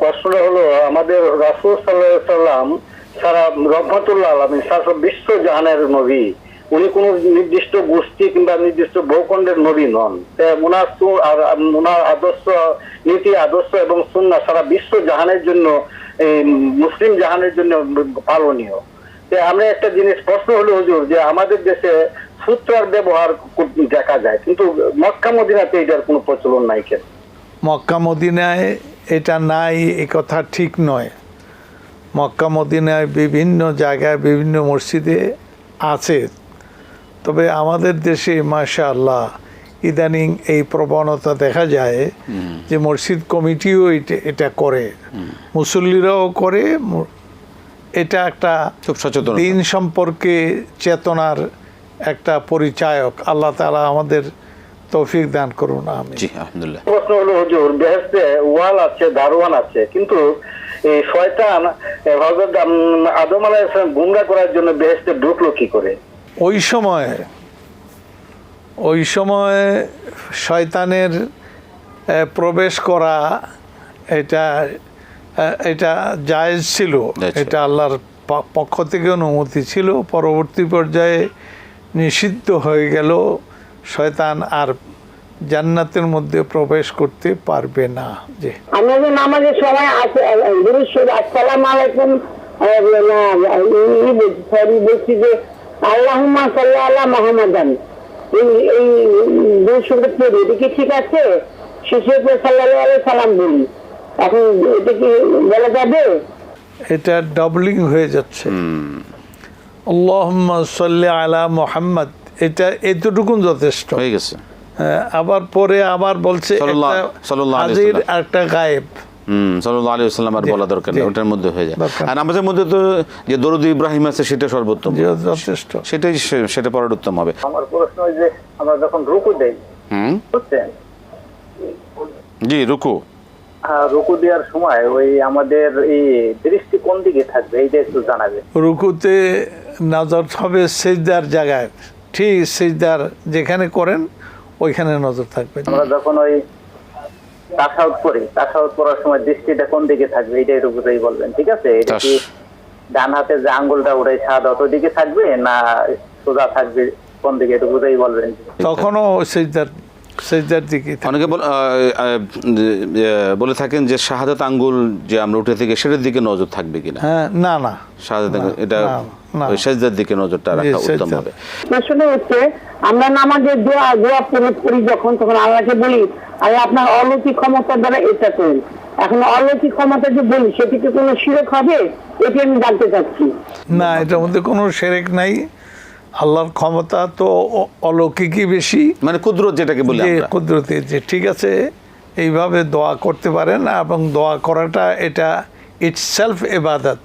প্রশ্নটা হলো, আমাদের রাসূল সাল্লাল্লাহু সাল্লাম সারা রহমাতুল্লাহ আলামিন, সারা বিশ্ব জাহানের নবী, উনি কোন নির্দিষ্ট গোষ্ঠী কিংবা নির্দিষ্ট ভূখণ্ডের নবী নন। ওনার ওনার আদর্শ, নীতি আদর্শ এবং সুন্নাহ সারা বিশ্ব জাহানের জন্য মুসলিম জাহানের জন্য পালনীয়। আমরা একটা জিনিস প্রশ্ন হলো, হুজুর, যে আমাদের দেশে সূত্রার ব্যবহার দেখা যায়, কিন্তু মক্কা মদিনাতে এটার কোনো প্রচলন নাই কেন? মক্কা মদিনায় এটা নাই এ কথা ঠিক নয়। মক্কা মদিনায় বিভিন্ন জায়গায় বিভিন্ন মসজিদে আছে। তবে আমাদের দেশে মাশা আল্লাহ ইদানিং এই প্রবণতা দেখা যায় যে মসজিদ কমিটিও এটা এটা করে। মুসল্লিরাও করে এটা একটা সচেতন। দিন সম্পর্কে চেতনার একটা পরিচায়ক। আল্লাহ তালা আমাদের তৌফিক দান করুন আমি জি আলহামদুলিল্লাহ। প্রশ্ন হলো হুজুর বেহেস্তে ওয়াল আছে দারোয়ান আছে কিন্তু এই শয়তান হযরত আদম আলাইহিস সালাম গুমরা করার জন্য বেহেস্তে ঢুকলো কি করে? ওই সময় ওই সময় শয়তানের প্রবেশ করা এটা এটা জায়েজ ছিল। এটা আল্লাহর পক্ষ থেকে অনুমতি ছিল। পরবর্তী পর্যায়ে নিষিদ্ধ হয়ে গেল। শয়তান আর জান্নাতের মধ্যে প্রবেশ করতে পারবে না। যে আমরা যে নামাজের সময় আসসালাম আলাইকুম সরি বলছি যে আল্লাহুম্মা সাল্লাহ আল্লাহ মোহাম্মদান। এই এই গুরুশ্বরটা পড়ি এটা কি ঠিক আছে? শেষে সাল্লাহ আলাই সালাম বলি। এখন এটা কি বলা যাবে? এটা ডাবলিং হয়ে যাচ্ছে। আল্লাহুম্মা সাল্লি আলা মোহাম্মদ। এটা এতটুকুন যথেষ্ট। হয়ে গেছে। হ্যাঁ, আবার পরে আবার বলছে একটা হাজির একটা গায়েব। সাল্লাহ আলী সাল্লাম আর বলা দরকার নেই ওটার মধ্যে হয়ে যায়। আর নামাজের মধ্যে তো যে দরুদ ইব্রাহিম আছে সেটা সর্বোত্তম। যথেষ্ট। সেটাই সেটা পড়ার উত্তম হবে। আমার প্রশ্ন যে আমরা যখন রুকু দেই হুম। জি রুকু। হ্যাঁ, রুকু দেওয়ার সময় ওই আমাদের এই দৃষ্টি কোন দিকে থাকবে এইটা একটু জানাবে রুকুতে নজর হবে সেজদার জায়গায়। ঠিক সিজদার যেখানে করেন ওইখানে নজর থাকবে। আমরা যখন ওই তাসাউদ করি তাসাউদ করার সময় দৃষ্টিটা কোন দিকে থাকবে এইটাই রুকুতেই বলবেন ঠিক আছে? এটা কি ডান হাতে যে আঙ্গুলটা উড়াই সাদ অত দিকে থাকবে না সোজা থাকবে কোন দিকে রুকুতেই বলবেন তখনও সেজদার সেজদার দিকে। অনেকে বল- থাকেন যে শাহাদাত আঙ্গুল যে আমরা উঠে থেকে সেটার দিকে নজর থাকবে কিনা? হ্যাঁ না না। শাহাদাত এটা সেজদার দিকে নজরটা রাখা উত্তম। হবে। আসলে হচ্ছে আমরা নামাজের দোয়া দোয়া প্রয়োগ করি যখন তখন আল্লাহকে বলি আল্লাহ আপনার অলৌকিক ক্ষমতার দ্বারা এটা করুন। এখন অলৌকিক ক্ষমতা যে বলি সেটি কি কোনো শিরক হবে? এটি আমি জানতে চাচ্ছি। না এটার মধ্যে কোনো সেরেক নাই। আল্লাহর ক্ষমতা তো অলৌকিকই বেশি। মানে কুদরত যেটাকে বলি কুদরতি যে ঠিক আছে এইভাবে দোয়া করতে পারেন এবং দোয়া করাটা এটা ইটস সেলফ এবাদত।